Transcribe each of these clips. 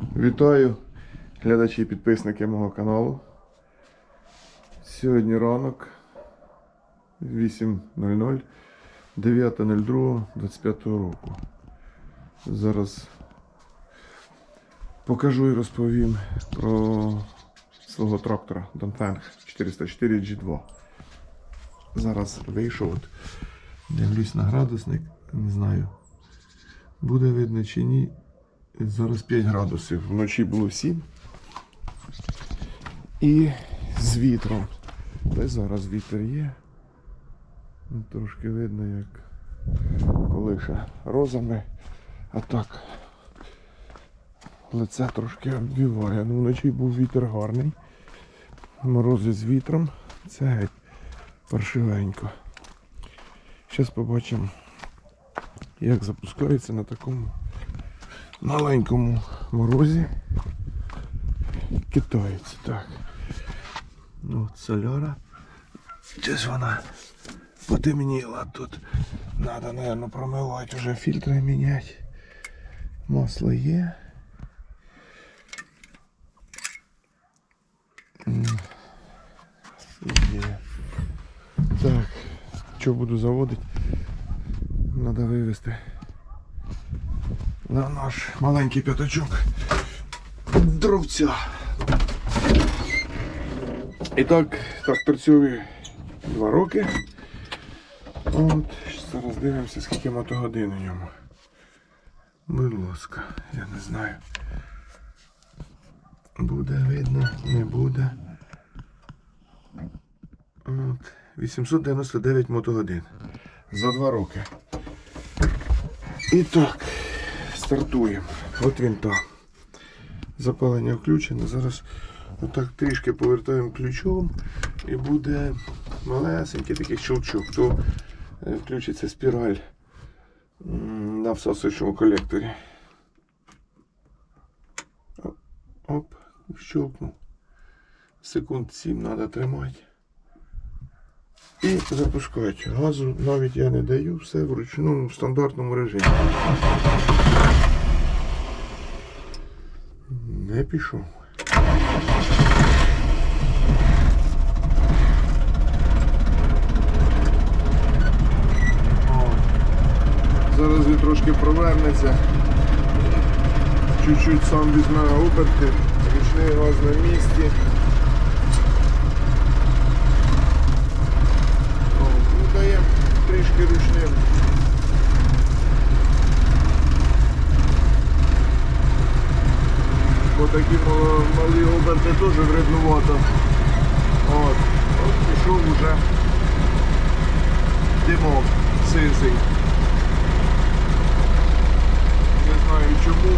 Вітаю глядачі і підписники мого каналу. Сьогодні ранок 8.00 9.02.25 року. Зараз покажу і розповім про свого трактора Dongfeng 404 G2. Зараз вийшов, от, дивлюсь на градусник, не знаю, буде видно чи ні. Зараз 5 градусів. Вночі було 7. І з вітром. Та й зараз вітер є. Ну, Трошки видно, як колише розами. А так. Лице трошки оббиває. Ну, вночі був вітер гарний. Морози з вітром. Це геть паршивенько. Зараз побачимо, як запускається на такому маленькому морозі китається. Так. Ну, от соляра. Щось вона потемніла тут. Надо, наверное, промивати вже фільтри міняти. Масло є. Є. Так, що буду заводити? Надо вивезти на наш маленький п'ятачок дровця. І так, трактор цьові два роки. От, зараз дивимося, скільки мотогодин у ньому. Будь ласка, я не знаю. Буде видно, не буде. От, 899 мотогодин. За два роки. І так, стартуємо. От він там. Запалення включено. Зараз отак трішки повертаємо ключом і буде малесенький такий щелчок. То е, включиться спіраль на всасуючому колекторі. Оп, щелкнув. Секунд 7 треба тримати. І запускати. Газу навіть я не даю, все в ручному в стандартному режимі. Не пішов. Зараз він трошки провернеться. Чуть-чуть сам візьме оберти. Річний газ на місці. Такі мал- малі оберти теж вреднувато. От. От пішов уже димок сизий. Не знаю чому.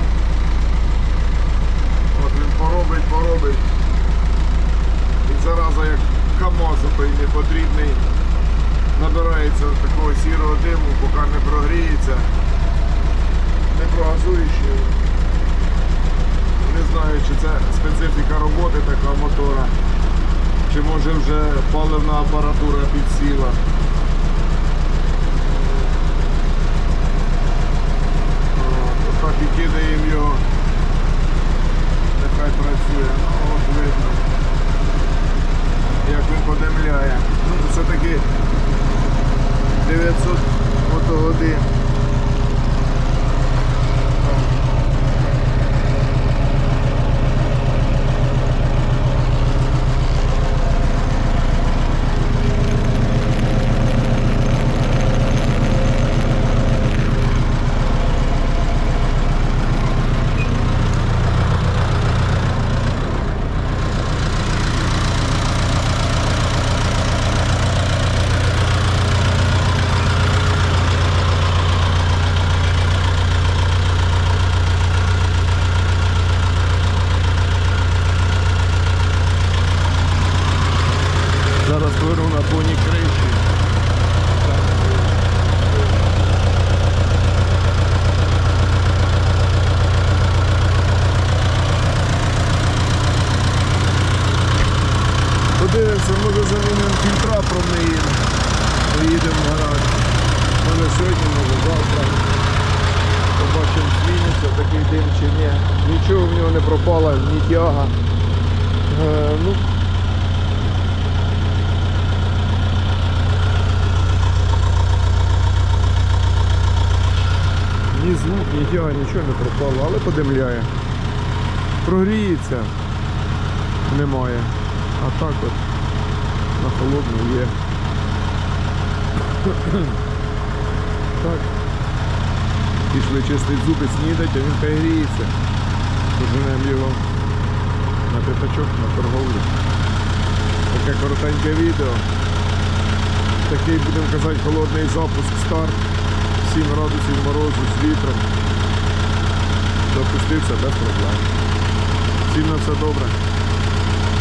От він поробить, поробить. І зараза як КАМАЗ той непотрібний. Набирається такого сірого диму, поки не прогріється. Не прогазуючи. Не знаю, чи це специфіка роботи така мотора, чи може вже паливна апаратура підсіла. От, Отак і кидаємо його. Нехай працює. Ну, от видно. Як він подемляє. Ну, це таки 900 мотогодин. Зараз на фоні криші. Подивимося, може замінимо фільтра промиємо. Поїдемо в гараж. Може сьогодні, може завтра. Побачимо, зміниться такий дим чи ні. Нічого в нього не пропало, ні тяга. Е, ну, ні звук, ні тяга, нічого не пропало, але подимляє. Прогріється. Немає. А так от на холодну є. так. Пішли чистить зуби, снідать, а він хай гріється. Поженемо його на п'ятачок, на торговлю. Таке коротеньке відео. Такий, будемо казати, холодний запуск старт. 7 градусів морозу з вітром. Допустився без проблем. Всім все добре.